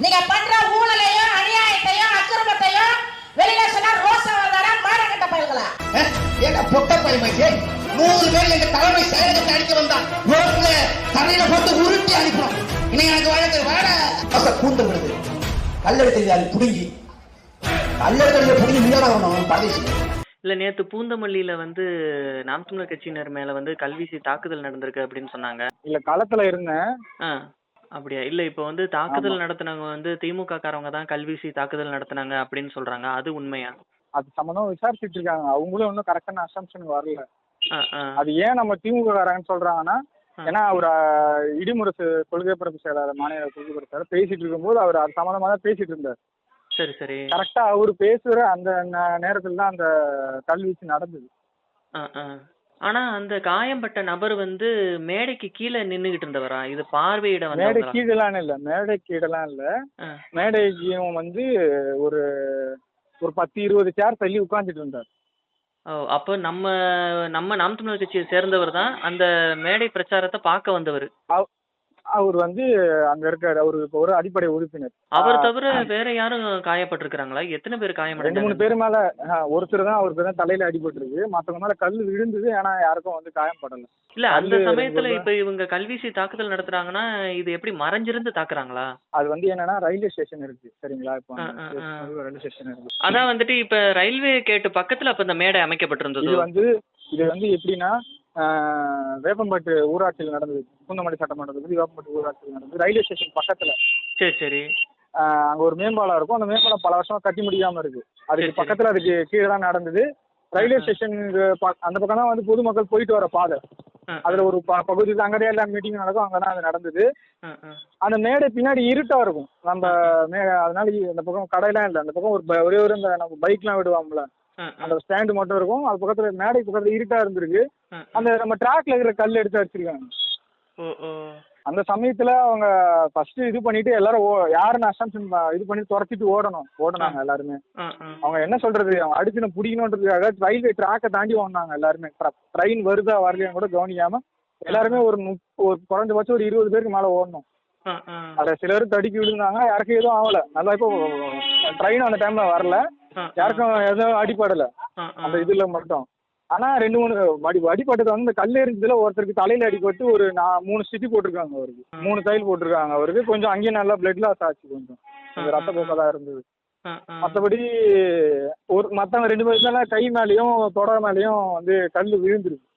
நீங்க பண்ற ஊழலையும் அநியாயத்தையும் அக்கிரமத்தையும் வெளியில சொன்னா ரோசா வந்தாரா மானங்கட்ட பயல்களா? ஏன்னா பொட்ட பயமாச்சே நூறு பேர் எங்க தலைமை செயலகத்தை அடிக்க வந்தா ரோட்ல தரையில போட்டு உருட்டி அனுப்புறோம். இன்னைக்கு எனக்கு வழக்கு வேற அச கூந்த விடுது கல்லெடுத்து அது புடுங்கி. கல்லெடுத்து புடுங்கி மீனவன் பரதேசி இல்ல நேத்து பூந்தமல்லியில வந்து நாம் தமிழர் கட்சியினர் மேல வந்து கல்வீசி தாக்குதல் நடந்திருக்கு அப்படின்னு சொன்னாங்க. இல்ல களத்துல இருந்தேன் ஆ அப்படியா? இல்ல இப்போ வந்து தாக்குதல் நடத்துனவங்க வந்து திமுக காரவங்க தான் கல்வீசி தாக்குதல் நடத்துனாங்க அப்படின்னு சொல்றாங்க. அது உண்மையா? அது சம்பந்தமா விசாரிச்சுட்டு இருக்காங்க. அவங்களும் இன்னும் கரெக்டான அசம்ஷன் வரல. ஆ ஆ. அது ஏன் நம்ம திமுக காரங்கன்னு சொல்றாங்கன்னா. ஏன்னா அவர் இடிமுரசு கொள்கை பரப்பு செயலாளர் மாநில கொள்கை பரப்பு செயலாளர் பேசிட்டு இருக்கும்போது அவர் அது சம்பந்தமா தான் பேசிட்டு இருந்தார். சரி சரி. கரெக்டா அவர் பேசுற அந்த நேரத்துல தான் அந்த கல்வீச்சு நடந்தது. ஆனா அந்த காயம்பட்ட நபர் வந்து மேடைக்கு கீழே நின்னுகிட்டு இருந்தவரா? இது பார்வையிட மேடை வந்தவங்களா கீழெல்லாம் இல்ல மேடை கீழெல்லாம் இல்ல. மேடைக்கும் வந்து ஒரு ஒரு பத்து இருபது சேர் தள்ளி உட்கார்ந்துட்டு இருந்தார். ஓ அப்போ நம்ம நம்ம நாம் தமிழர் கட்சியை சேர்ந்தவர் தான் அந்த மேடை பிரச்சாரத்தை பார்க்க வந்தவர். அவர் வந்து அங்க இருக்காரு. அவரு இப்ப ஒரு அடிப்படை உறுப்பினர். அவர் தவிர வேற யாரும் காயப்பட்டிருக்கிறாங்களா? எத்தனை பேர் ரெண்டு மூணு பேர் மேல ஒருத்தர் தான் அவருக்கு தான் தலையில அடிபட்டிருக்கு. மத்தவங்க மேல கல் விழுந்தது. ஆனா யாருக்கும் வந்து காயம் படல. இல்ல அந்த சமயத்துல இப்ப இவங்க கல்வீசி தாக்குதல் நடத்துறாங்கன்னா இது எப்படி மறைஞ்சிருந்து தாக்குறாங்களா? அது வந்து என்னன்னா ரயில்வே ஸ்டேஷன் இருக்கு. சரிங்களா? இப்போ. ரயில்வே ஸ்டேஷன் இருக்கு. அதான் வந்துட்டு இப்ப ரயில்வே கேட்டு பக்கத்துல அப்ப இந்த மேடை அமைக்கப்பட்டிருந்தது? இது வந்து இது வந்து எப்படின்னா வேப்பம்பட்டு ஊராட்சியில் நடந்தது. பூந்தமல்லி சட்டமன்ற தொகுதி வேப்பம்பட்டு ஊராட்சியில் நடந்தது. ரயில்வே ஸ்டேஷன் பக்கத்துல. சரி சரி. அங்க ஒரு மேம்பாலம் இருக்கும். அந்த மேம்பாலம் பல வருஷமா கட்டி முடியாம இருக்கு. அதுக்கு. பக்கத்துல அதுக்கு கீழே தான் நடந்தது. ரயில்வே ப- அந்த பக்கம் தான் வந்து பொதுமக்கள் போயிட்டு வர பாதை. அதுல ஒரு பகுதி அங்கதான் எல்லா மீட்டிங் நடக்கும். அங்கதான் அது நடந்தது. அந்த மேடை பின்னாடி இருட்டா இருக்கும். நம்ம அதனால அந்த பக்கம் கடையெல்லாம் இல்லை. அந்த பக்கம் ஒரு ஒரே ஒரு இந்த நம்ம பைக்லாம் விடுவாங்கல்ல. அந்த ஸ்டாண்டு மட்டும் இருக்கும். அது பக்கத்துல மேடை பக்கத்துல இருட்டா இருந்திருக்கு. அந்த நம்ம ட்ராக்ல இருக்கிற கல் எடுத்து அடிச்சிருக்காங்க அந்த சமயத்துல அவங்க ஃபர்ஸ்ட் இது பண்ணிட்டு எல்லாரும் யாருன்னு அசம்ஷன் இது பண்ணி துரத்திட்டு ஓடணும். ஓடுனாங்க எல்லாருமே. அவங்க என்ன சொல்றது? அவங்க அடிச்சு பிடிக்கணுன்றதுக்காக ரயில்வே ட்ராக்கை தாண்டி ஓடினாங்க எல்லாருமே. ட்ரெயின் வருதா வரலையான்னு கூட கவனிக்காம எல்லாருமே ஒரு ஒரு குறைஞ்சபட்சம் ஒரு இருபது பேருக்கு மேல ஓடணும். அதுல சிலர் தடுக்கி விழுந்தாங்க யாருக்கும் எதுவும் ஆகல. நல்லா இப்போ ட்ரெயின் அந்த டைம்ல வரல. யாருக்கும் ஆ, ஆ. அந்த இதுல மட்டும். ஆனா ரெண்டு மூணு அடி அடிபட்டது வந்து இந்த கல் எரிஞ்சதுல ஒருத்தருக்கு தலையில அடிபட்டு ஒரு நா- மூணு ஸ்டிச்சு போட்டிருக்காங்க அவருக்கு. மூணு தையல் போட்டிருக்காங்க அவருக்கு. கொஞ்சம் அங்கேயும் நல்லா பிளட் லாஸ் ஆச்சு கொஞ்சம். ரத்த போக்கா தான் இருந்தது. மற்றபடி ஒரு மற்றவங்க ரெண்டு பேருக்கு கை மேலேயும் தொடை மேலேயும் வந்து கல் விழுந்துருக்கு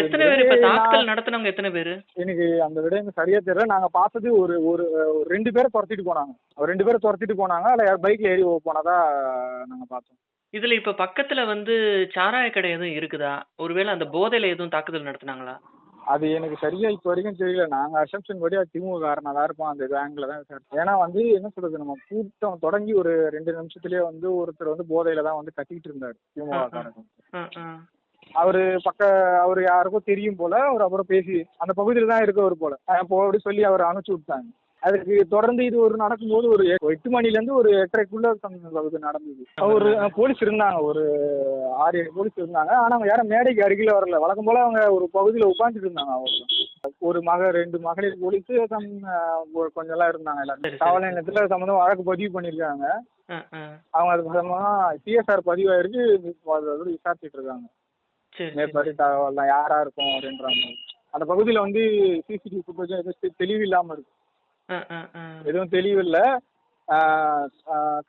எத்தனை பேர் இப்ப. தாக்குதல் நடத்துனவங்க எத்தனை பேரு? எனக்கு அந்த விட எனக்கு சரியா தெரியல. நாங்க பார்த்தது ஒரு ஒரு ரெண்டு பேரை துரத்திட்டு போனாங்க. ரெண்டு பேரை துரத்திட்டு போனாங்க. அதுல பைக்ல ஏறி போனதா நாங்க பார்த்தோம். இதுல இப்ப பக்கத்துல வந்து சாராய கடை எதுவும் இருக்குதா? ஒருவேளை அந்த போதையில எதுவும் தாக்குதல் நடத்துனாங்களா? அது எனக்கு சரியா இப்போ வரைக்கும் தெரியல. நாங்க அசம்ஷன் படி அது திமுக காரனா தான் இருப்போம். அந்த ஆங்கில தான் விசாரிச்சோம். ஏன்னா வந்து என்ன சொல்றது நம்ம கூட்டம் தொடங்கி ஒரு ரெண்டு நிமிஷத்துலயே வந்து ஒருத்தர் வந்து போதையில தான் வந்து கத்திக்கிட்டு இருந்தாரு. திமுக ஆ. அவரு பக்க அவர் யாருக்கும் தெரியும் போல அவர் அப்புறம் பேசி அந்த பகுதியில தான் இருக்கவர் போல. அப்போ அப்படி சொல்லி அவர் அனுப்பிச்சு விட்டாங்க. அதுக்கு தொடர்ந்து இது ஒரு நடக்கும்போது ஒரு எட்டு மணில இருந்து ஒரு எட்டரைக்குள்ள இது நடந்தது. ஒரு போலீஸ் இருந்தாங்க ஒரு ஆறு ஏழு போலீஸ் இருந்தாங்க. ஆனா அவங்க யாரும் மேடைக்கு அருகில வரல. வழக்கம் போல அவங்க ஒரு பகுதியில உட்காந்துட்டு இருந்தாங்க அவங்க. ஒரு மக ரெண்டு மகளிர் போலீஸ் சம் கொஞ்சம் எல்லாம் இருந்தாங்க எல்லாரும். காவல் நிலையத்துல சம்மந்தம் வழக்கு பதிவு ஆ. அவங்க அது சம்பந்தமா சிஎஸ்ஆர் பதிவாயிருக்கு விசாரிச்சுட்டு இருக்காங்க. மேற்படி தகவல்லாம் யாரா இருக்கும் அப்படின்ற மாதிரி. அந்த பகுதியில் வந்து சிசிடிவி ஃபுட்டேஜ் எதுவும் தெளிவு இல்லாமல் இருக்கு. எதுவும் தெளிவு இல்லை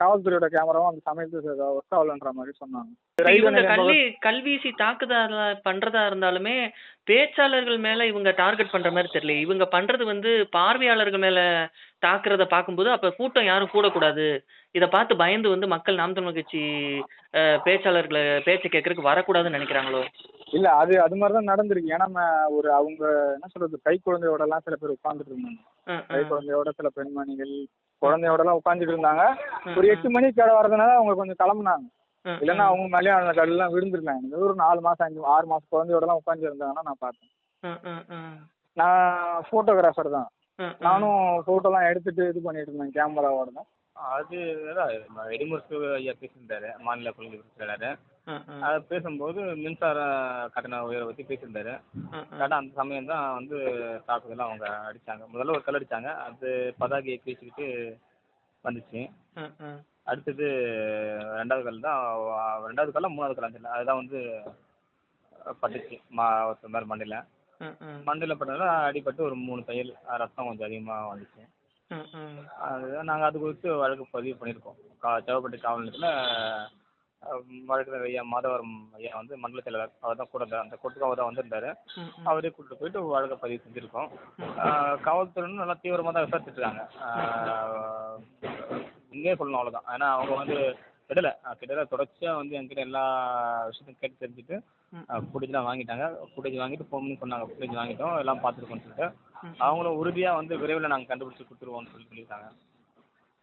காவல்துறையோட கேமராவும் அந்த சமயத்துக்கு ஒர்க் ஆகலன்ற மாதிரி சொன்னாங்க. இவங்க கல்வி கல்வீசி தாக்குதல் பண்றதா இருந்தாலுமே பேச்சாளர்கள் மேல இவங்க டார்கெட் பண்ற மாதிரி தெரியல. இவங்க பண்றது வந்து பார்வையாளர்கள் மேல தாக்குறத பார்க்கும்போது அப்ப கூட்டம் யாரும் கூடக்கூடாது. இத பார்த்து பயந்து வந்து மக்கள் நாம் தமிழர் கட்சி பேச்சாளர்களை பேச்சை கேட்கறதுக்கு வரக்கூடாதுன்னு நினைக்கிறாங்களோ? இல்ல அது அது மாதிரி தான் நடந்திருக்கு. ஏன்னா நம்ம ஒரு அவங்க என்ன சொல்றது கை குழந்தையோட எல்லாம் சில பேர் உட்காந்துட்டு இருந்தாங்க. கை குழந்தையோட சில பெண்மணிகள் குழந்தையோட எல்லாம் உட்காந்துட்டு இருந்தாங்க ஒரு. எட்டு மணிக்கு கடை வரதுனால அவங்க கொஞ்சம் கிளம்புனாங்க இல்லைன்னா. அவங்க மேலேயும் அந்த கல்லாம் விழுந்திருந்தாங்க இது ஒரு நாலு மாசம் அஞ்சு ஆறு மாசம் குழந்தையோட எல்லாம் உட்காந்து இருந்தாங்கன்னா நான் பார்த்தேன். நான் ஃபோட்டோகிராஃபர் தான். நானும் ஃபோட்டோலாம் எடுத்துட்டு இது பண்ணிட்டு இருந்தேன் கேமராவோட தான் அது வெடிமுறுக்கு ஐயா பேசியிருந்தாரு மாநில கொள்கை செயலாளர் அது பேசும்போது மின்சார கட்டண உயர்வை பற்றி பேசியிருந்தாரு. கரெக்டாக அந்த சமயம் தான் வந்து தாக்குதலாம் அவங்க அடித்தாங்க முதல்ல ஒரு கல் அடித்தாங்க அது பதாகையை கிழிச்சிக்கிட்டு வந்துச்சு. அடுத்தது ரெண்டாவது கல் தான் ரெண்டாவது கல்லா மூணாவது கல்லா தெரியல. அதுதான் வந்து பட்டுச்சு. மா ஒருத்தர் மாதிரி மண்டையில். மண்டையில் பட்டதால அடிபட்டு ஒரு மூணு தையல் ரத்தம் கொஞ்சம் அதிகமாக வந்துச்சு. அதுதான் நாங்கள் அது குறித்து வழக்கு பதிவு பண்ணியிருக்கோம் கா சேவப்பட்டி காவல் நிலையத்தில் வழக்கறிஞர் ஐயா மாதவரம் ஐயா வந்து மண்டல செயலாளர். அவர் தான் கூட இருந்தார் அந்த கூட்டத்துக்கு அவர் தான் வந்திருந்தாரு. அவரே கூட்டிட்டு போயிட்டு வழக்கு பதிவு செஞ்சுருக்கோம். காவல்துறையினரும் நல்லா தீவிரமாக தான் விசாரிச்சுட்டு இருக்காங்க. உண்மையே சொல்லணும் அவ்வளோதான் ஏன்னா அவங்க வந்து விடலை. கிட்டத்தட்ட தொடர்ச்சியாக வந்து என்கிட்ட எல்லா விஷயத்தையும் கேட்டு தெரிஞ்சுட்டு. ஃபுட்டேஜ்லாம் வாங்கிட்டாங்க. ஃபுட்டேஜ் வாங்கிட்டு ஃபோன் பண்ணி சொன்னாங்க. ஃபுட்டேஜ் வாங்கிட்டோம். எல்லாம் பார்த்துருக்கோம்னு சொல்லிட்டு. அவங்களும் உறுதியாக வந்து விரைவில் நாங்கள் கண்டுபிடிச்சி கொடுத்துருவோம்னு சொல்லி சொல்லியிருக்காங்க.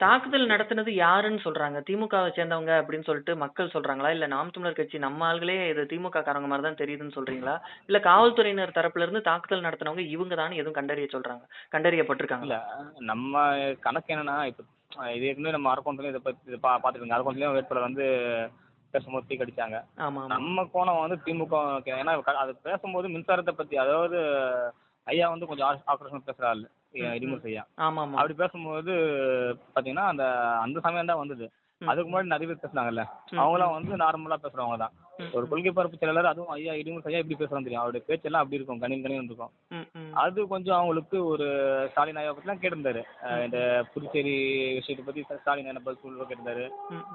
தாக்குதல் நடத்தினது யாருன்னு சொல்றாங்க? திமுகவை சேர்ந்தவங்க அப்படின்னு சொல்லிட்டு மக்கள் சொல்றாங்களா? இல்ல நாம் தமிழர் கட்சி நம்ம ஆளுகளே இது திமுக காரங்க மாதிரி தான் தெரியுதுன்னு சொல்றீங்களா? இல்ல காவல்துறையினர் தரப்புல இருந்து தாக்குதல் நடத்தினவங்க இவங்க தான் எதுவும் கண்டறிய சொல்றாங்க? கண்டறியப்பட்டிருக்காங்களா இல்ல நம்ம கணக்கு என்னன்னா இப்போ இது ஏற்கனவே நம்ம அரக்கோணத்துலயும் இதை பத்தி பா பார்த்துருக்கோங்க அரக்கோணத்துலயும் வேட்பாளர் வந்து பேசும்போது தீ கடிச்சாங்க. ஆமா. நம்ம கோணம் வந்து திமுக ஏன்னா அது பேசும்போது மின்சாரத்தை பத்தி அதாவது ஐயா வந்து கொஞ்சம் ஆ- ஆக்ரோஷமா பேசுறாரு. ம், இடிமுறை ஐயா. ஆமா ஆமா அப்படி பேசும்போது பாத்தீங்கன்னா அந்த அந்த சமயம் தான் வந்தது. அதுக்கு முன்னாடி நிறைய பேர் பேசுனாங்கல்ல. அவங்களாம் வந்து நார்மலா பேசுறவங்க தான். ஒரு கொள்கை பரப்பு செயலாளர் அதுவும் ஐயா இடிமுறை ஐயா இப்படி பேசுறாங்க தெரியும். அவருடைய பேச்செல்லாம் அப்படி இருக்கும் கணின் கணின் இருக்கும். அது கொஞ்சம் அவங்களுக்கு ஒரு ஸ்டாலின் ஐயா பற்றிலாம் கேட்டிருந்தாரு. இந்த புதுச்சேரி விஷயத்தை பற்றி ஸ்டாலின் என்ன பதில் சொல்ல கேட்டிருந்தாரு.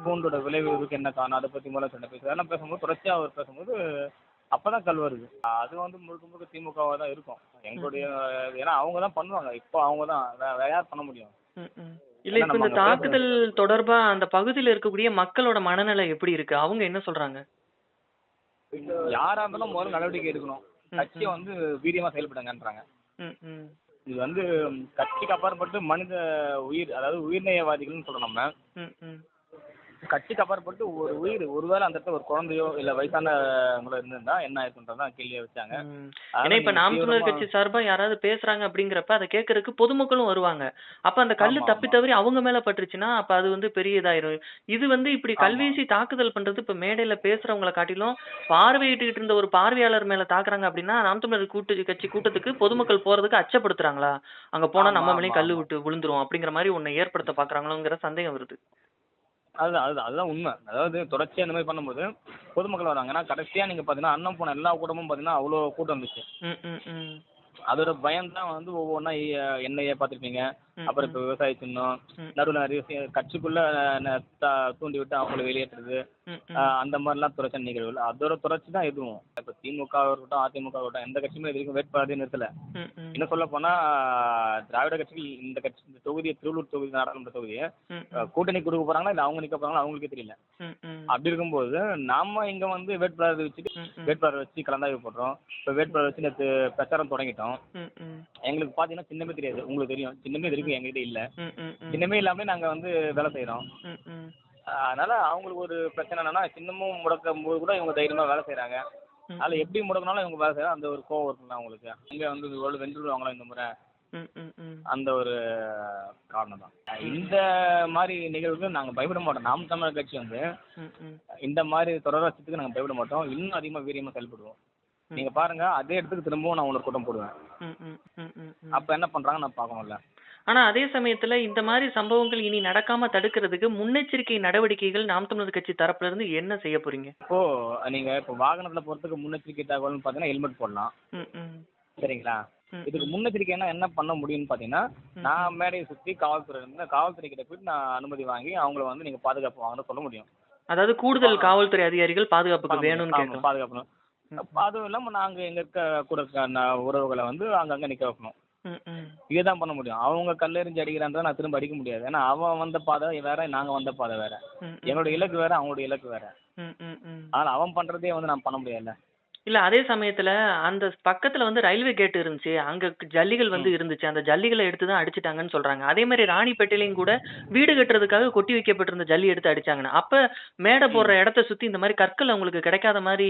பூண்டோட விளைவுக்கு என்ன காரணம் அதை பற்றி மூலம் சொன்ன அதெல்லாம் பேசும்போது தொடர்ச்சியாக அவர் பேசும்போது அப்போ தான் கல் வருது. அது வந்து முழுக்க முழுக்க திமுகவாக தான் இருக்கும். எங்களுடைய ஏன்னா அவங்க தான் பண்ணுவாங்க. இப்போ அவங்க தான் வேற யார் பண்ண முடியும். இல்ல இப்ப இந்த தாக்குதல் தொடர்பா அந்த பகுதியில இருக்கக்கூடிய மக்களோட மனநிலை எப்படி இருக்கு? அவங்க என்ன சொல்றாங்க? யாராக இருந்தாலும் முதல்ல நடவடிக்கை எடுக்கணும். கட்சியை வந்து வீரியமாக செயல்படுங்கன்றாங்க. இது வந்து கட்சிக்கு அப்பாற்பட்டு மனித உயிர் அதாவது உயிர்நேயவாதிகள்னு சொல்றோம் நம்ம. கட்சிக்கு அப்பாற்பட்டு ஒரு உயிர் ஒருவேளை அந்த இடத்துல ஒரு குழந்தையோ இல்ல வயசானவங்களோ இருந்திருந்தா என்ன ஆயிருக்குன்றதான் கேள்வியை வச்சாங்க ஏன்னா இப்ப நாம் தமிழர் கட்சி சார்பா யாராவது பேசுறாங்க அப்படிங்கிறப்ப அதை கேட்கறதுக்கு பொதுமக்களும் வருவாங்க அப்ப அந்த கல்லு தப்பி. தவறி அவங்க மேல பட்டுருச்சுன்னா அப்ப அது வந்து பெரிய இதாயிரும் இது வந்து இப்படி. கல்வீசி தாக்குதல் பண்றது இப்ப மேடையில பேசுறவங்கள காட்டிலும் பார்வையிட்டுக்கிட்டு இருந்த ஒரு பார்வையாளர் மேல தாக்குறாங்க அப்படின்னா நாம் தமிழர் கூட்டு கட்சி கூட்டத்துக்கு பொதுமக்கள் போறதுக்கு அச்சப்படுத்துறாங்களா அங்க போனா நம்ம மேலேயும் கல்லு. விட்டு விழுந்துரும் அப்படிங்கிற மாதிரி ஒண்ணு ஏற்படுத்த பாக்குறாங்களோங்கிற சந்தேகம் வருது அதுதான் அதுதான் அதுதான் உண்மை. அதாவது தொடர்ச்சியா இந்த மாதிரி பண்ணும்போது பொதுமக்கள் வராங்க. ஏன்னா கடைசியா நீங்க பாத்தீங்கன்னா அண்ணன் போன எல்லா கூட்டமும் பாத்தீங்கன்னா அவ்வளோ கூட்டம் இருந்துச்சு. ம் ம் ம். அதோட பயம் தான் வந்து ஒவ்வொன்றா எண்ணெயை பார்த்துருப்பீங்க. அப்புறம் இப்போ விவசாய சின்னம். நடுவில் நிறைய கட்சிக்குள்ள தூண்டி விட்டு அவங்கள வெளியேற்றுறது அந்த மாதிரிலாம் தொடர்ச்சி நிகழ்வுகள் அதோட தொடர்ச்சி தான் இதுவும் இப்போ திமுக இருக்கட்டும் அதிமுக இருக்கட்டும் எந்த கட்சியுமே இது வரைக்கும் வேட்பாளரையும் நிறுத்தல. இன்னும் சொல்ல போனா திராவிட கட்சிகள் இந்த கட்சி இந்த தொகுதியை திருவள்ளூர் தொகுதி நாடாளுமன்ற தொகுதியை கூட்டணி கொடுக்க போறாங்களா இல்ல அவங்க நிக்க போறாங்களா அவங்களுக்கே தெரியல. அப்படி இருக்கும்போது நாம இங்க வந்து வேட்பாளர் ம். வேட்பாளர் வச்சு கலந்தாய்வு போடுறோம். இப்போ வேட்பாளர் வச்சு நேற்று பிரச்சாரம் தொடங்கிட்டோம். எங்களுக்கு பாத்தீங்கன்னா சின்னமே தெரியாது. உங்களுக்கு தெரியும். சின்னமே இது வரைக்கும் எங்ககிட்ட இல்ல ம், ம், ம். சின்னமே இல்லாமலே நாங்க வந்து வேலை செய்யறோம். அதனால அவங்களுக்கு ஒரு பிரச்சனை என்னன்னா சின்னமும் முடக்கும் போது கூட இவங்க தைரியமா வேலை செய்றாங்க ம். அதில் எப்படி முடக்கினாலும் இவங்க வேலை செய்யறாங்க அந்த ஒரு கோவம் இருக்குல்ல அவங்களுக்கு இங்க வந்து இவ்வளவு வென்றுடுவாங்களா இந்த முறை. அந்த ஒரு காரணம் தான் இந்த மாதிரி நிகழ்வுக்கு நாங்க பயப்பட மாட்டோம் நாம் தமிழர் கட்சி வந்து. இந்த மாதிரி தொடர்ச்சிக்கு நாங்க பயப்பட மாட்டோம் இன்னும் அதிகமா வீரியமா செயல்படுவோம். நீங்க பாருங்க அதே இடத்துக்கு திரும்பவும் நான் உனக்கு கூட்டம் போடுவேன். அப்ப என்ன பண்றாங்க நான் பார்க்கணும்ல ஆனா அதே சமயத்துல இந்த மாதிரி சம்பவங்கள் இனி நடக்காம தடுக்கிறதுக்கு முன்னெச்சரிக்கை நடவடிக்கைகள் நாம் தமிழர் கட்சி தரப்புல இருந்து என்ன செய்ய போறீங்க? இப்போ நீங்க இப்போ வாகனத்துல போறதுக்கு முன்னெச்சரிக்கை தகவல்னு பாத்தீங்கன்னா ஹெல்மெட் போடலாம். சரிங்களா? இதுக்கு ம். முன்னெச்சரிக்கை என்ன பண்ண முடியும்னு பாத்தீங்கன்னா நான் மேடையை சுத்தி காவல்துறை இருந்து காவல்துறை கிட்ட போயிட்டு நான் அனுமதி வாங்கி அவங்கள வந்து நீங்க பாதுகாப்பு வாங்கன்னு சொல்ல முடியும். அதாவது கூடுதல் காவல்துறை அதிகாரிகள் பாதுகாப்புக்கு வேணும்னு ஆமா, கேட்கலாம். பாதுகாப்பு அதுவும் இல்லாம நாங்க எங்க இருக்க கூட உறவுகளை வந்து அங்கங்க நிக்க வைக்கணும். இதுதான் பண்ண முடியும். அவங்க கல்லெறிஞ்சு அடிக்கிறான்றத நான் திரும்ப அடிக்க முடியாது. ஏன்னா அவன் வந்த பாதை வேற நாங்க வந்த பாதை வேற. எங்களோட இலக்கு வேற அவங்களோட இலக்கு வேற. ஆனா அவன் பண்றதே வந்து நான் பண்ண முடியாதுல்ல. இல்ல அதே சமயத்துல அந்த பக்கத்துல வந்து ரயில்வே கேட் இருந்துச்சு. அங்க ஜல்லிகள் வந்து இருந்துச்சு. அந்த ஜல்லிகளை எடுத்து தான் அடிச்சிட்டாங்கன்னு சொல்றாங்க. அதே மாதிரி ராணிப்பேட்டையிலையும் கூட வீடு கட்டுறதுக்காக கொட்டி வைக்கப்பட்டிருந்த ஜல்லி எடுத்து அடிச்சாங்கன்னு அப்ப மேடை போடுற இடத்த சுத்தி இந்த மாதிரி கற்கள் அவங்களுக்கு கிடைக்காத மாதிரி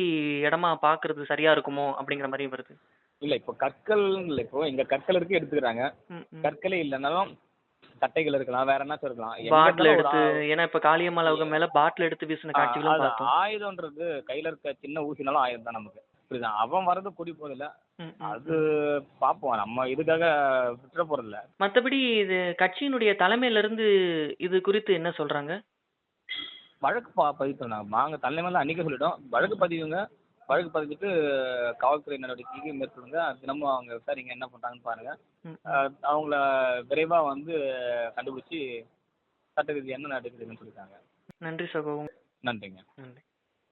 இடமா பாக்குறது சரியா இருக்குமோ அப்படிங்கிற மாதிரி வருது. இல்ல இப்போ கற்கள் இல்ல இப்போ இங்க கற்கள் இருக்கு எடுத்துக்கிறாங்க. கற்களே இல்லைனாலும் சட்டைகள் இருக்கலாம் வேற என்னாச்சும் இருக்கலாம்? எங்க பாட்டில் எடுத்து ஏன்னா இப்ப காளியம்மாள் அவங்க மேல பாட்டில் எடுத்து வீசின காட்சிகளும் பார்த்தோம். ஆயுதம்ன்றது கையில இருக்க சின்ன ஊசினாலும் ஆயுதம் தான் நமக்கு. புரியுதா? அவன் வர்றது கூடி போதில்ல அது பார்ப்போம் நம்ம இதுக்காக விட்டுற போறதில்ல. மத்தபடி இது கட்சியினுடைய தலைமையில இருந்து இது குறித்து என்ன சொல்றாங்க? வழக்கு பதிவு நாங்கள் தலைமையில அன்றைக்கே சொல்லிட்டோம். வழக்கு பதிவுங்க வழக்கு பதிவிட்டு காவல்துறை நடவடிக்கைக்கு மேற்கொள்ளுங்க. தினமும் அவங்க விசாரிங்க என்ன பண்ணுறாங்கன்னு பாருங்க. ம், அஹ் அவங்கள விரைவாக வந்து கண்டுபிடிச்சி சட்ட ரீதியாக என்ன நடக்குதுன்னு சொல்லிட்டாங்க நன்றி சகோ நன்றிங்க. நன்றி.